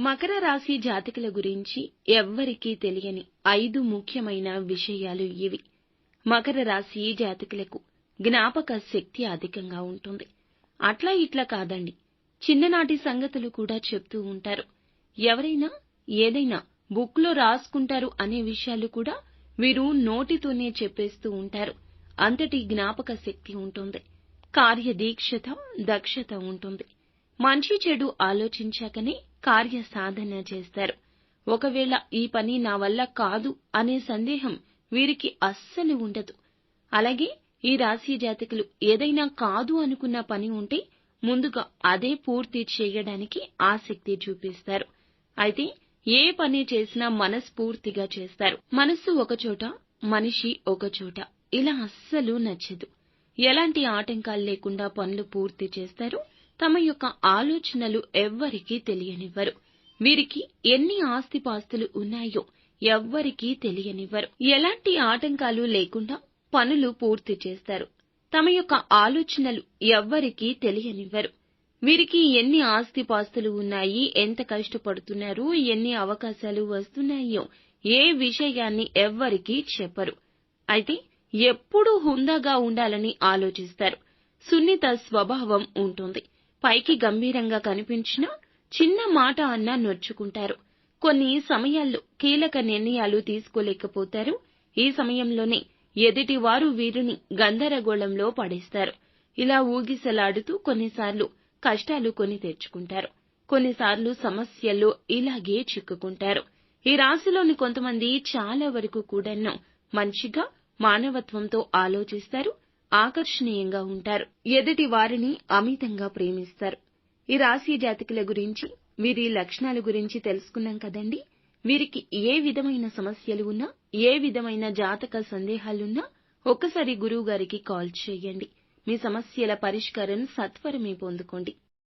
మకర రాశి జాతకుల గురించి ఎవ్వరికీ తెలియని ఐదు ముఖ్యమైన విషయాలు ఇవి. మకర రాశి జాతకులకు జ్ఞాపక శక్తి అధికంగా ఉంటుంది. అట్లా ఇట్లా కాదండి. చిన్ననాటి సంగతులు కూడా చెప్తూ ఉంటారు. ఎవరైనా ఏదైనా బుక్లో రాసుకుంటారు అనే విషయాలు కూడా వీరు నోటితోనే చెప్పేస్తూ ఉంటారు. అంతటి జ్ఞాపక శక్తి ఉంటుంది. కార్యదీక్షత దక్షత ఉంటుంది. మంచి చెడు ఆలోచించాకనే కార్య సాధన చేస్తారు. ఒకవేళ ఈ పని నా వల్ల కాదు అనే సందేహం వీరికి అస్సలు ఉండదు. అలాగే ఈ రాశి జాతకులు ఏదైనా కాదు అనుకున్న పని ఉంటే ముందుగా అదే పూర్తి చేయడానికి ఆసక్తి చూపిస్తారు. అయితే ఏ పని చేసినా మనస్ఫూర్తిగా చేస్తారు. మనస్సు ఒకచోట మనిషి ఒకచోట ఇలా అస్సలు నచ్చదు. ఎలాంటి ఆటంకాలు లేకుండా పనులు పూర్తి చేస్తారు? తమ యొక్క ఆలోచనలు ఎవ్వరికీ తెలియనివ్వరు. వీరికి ఎన్ని ఆస్తిపాస్తులు ఉన్నాయో ఎవ్వరికీ తెలియనివ్వరు. ఎలాంటి ఆటంకాలు లేకుండా పనులు పూర్తి చేస్తారు. తమ యొక్క ఆలోచనలు ఎవ్వరికీ తెలియనివ్వరు. వీరికి ఎన్ని ఆస్తిపాస్తులు ఉన్నాయి ఎంత కష్టపడుతున్నారు ఎన్ని అవకాశాలు వస్తున్నాయో ఏ విషయాన్ని ఎవ్వరికీ చెప్పరు. అయితే ఎప్పుడూ హుందాగా ఉండాలని ఆలోచిస్తారు. సున్నిత స్వభావం ఉంటుంది. పైకి గంభీరంగా కనిపించినా చిన్న మాట అన్నా నొచ్చుకుంటారు. కొన్ని సమయాల్లో కీలక నిర్ణయాలు తీసుకోలేకపోతారు. ఈ సమయంలోనే ఎదుటివారు వీరిని గందరగోళంలో పడేస్తారు. ఇలా ఊగిసలాడుతూ కొన్నిసార్లు కష్టాలు కొని తెచ్చుకుంటారు. కొన్నిసార్లు సమస్యల్లో ఇలాగే చిక్కుకుంటారు. ఈ రాశిలోని కొంతమంది చాలా వరకు కూడాను మంచిగా మానవత్వంతో ఆలోచిస్తారు. ఆకర్షణీయంగా ఉంటారు. ఎదుటి వారిని అమితంగా ప్రేమిస్తారు. ఈ రాశి జాతకుల గురించి వీరి లక్షణాల గురించి తెలుసుకున్నాం కదండి. వీరికి ఏ విధమైన సమస్యలు ఉన్నా ఏ విధమైన జాతక సందేహాలున్నా ఒక్కసారి గురువు గారికి కాల్ చేయండి. మీ సమస్యల పరిష్కారం సత్వరమే పొందుకోండి.